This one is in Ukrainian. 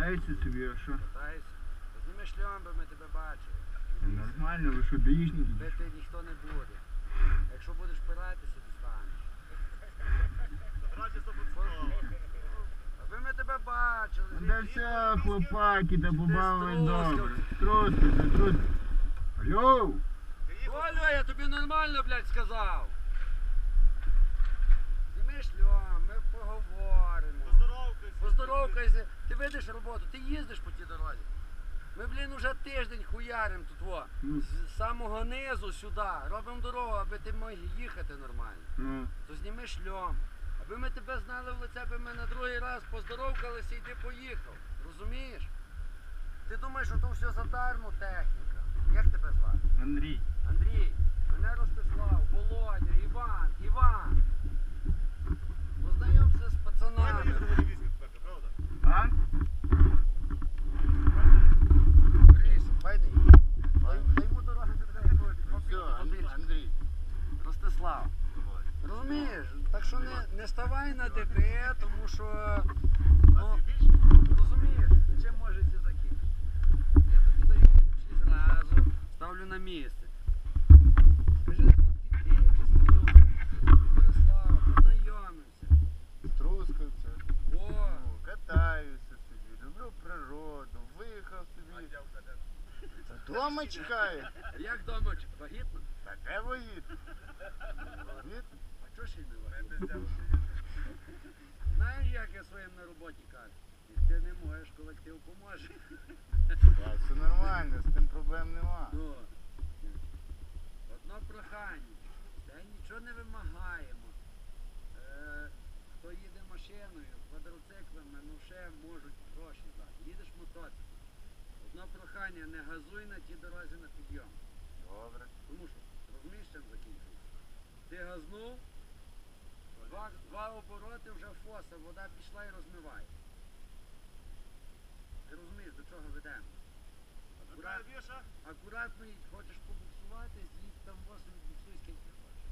Катається собі, а що? Зніми шльом, би ми тебе бачили. Нормально, ви що, даїшники? Бити ніхто не буде. Якщо будеш пиратися, дістанеш. Аби ми тебе бачили. Да все, хлопаки, да побавили добре. Трускайте, трускайте. Алло! Оля, я тобі нормально, блядь, сказав. Зніми шльом, ми поговоримо. Поздоровкайся. Ти видиш роботу, ти їздиш по тій дорозі. Ми, блін, уже тиждень хуярим тут во. Ну. З самого низу сюди. Робимо дорогу, аби ти міг їхати нормально. Ну, То зніми шльом. Аби ми тебе знали в лице, аби ми на другий раз поздоровкалися і ти поїхав. Розумієш? Ти думаєш, що то все задармо техніка. Що не, не ставай на ДП, тому що. Ну, розумієш, чим може це закінчити? Я тобі даю ключі зразу, ставлю на місце. Скажи, ти, Борислава, познайомимося. Трускавця. О, катаюся собі, люблю природу, виїхав собі. Дома чекає. як дома вагітно? Та де не вагітно? Знаєш, як я своїм на роботі кажу? Ти не можеш, колектив поможе. Так, все нормально, з тим проблем нема. Ну, одно прохання. Та нічого не вимагаємо. Е, хто їде машиною, квадроциклами, ну ще можуть гроші дати. Їдеш мотоциклом. Одно прохання, не газуй на тій дорозі на підйом. Добре. Тому що, розумієш, чим закінчується? Ти газнув, два, два обороти вже фоса, вода пішла і розмиває. Ти розумієш, до чого ведемо? Акурат, акуратно хочеш побуксувати, з'їдь там 8 буксуй, скільки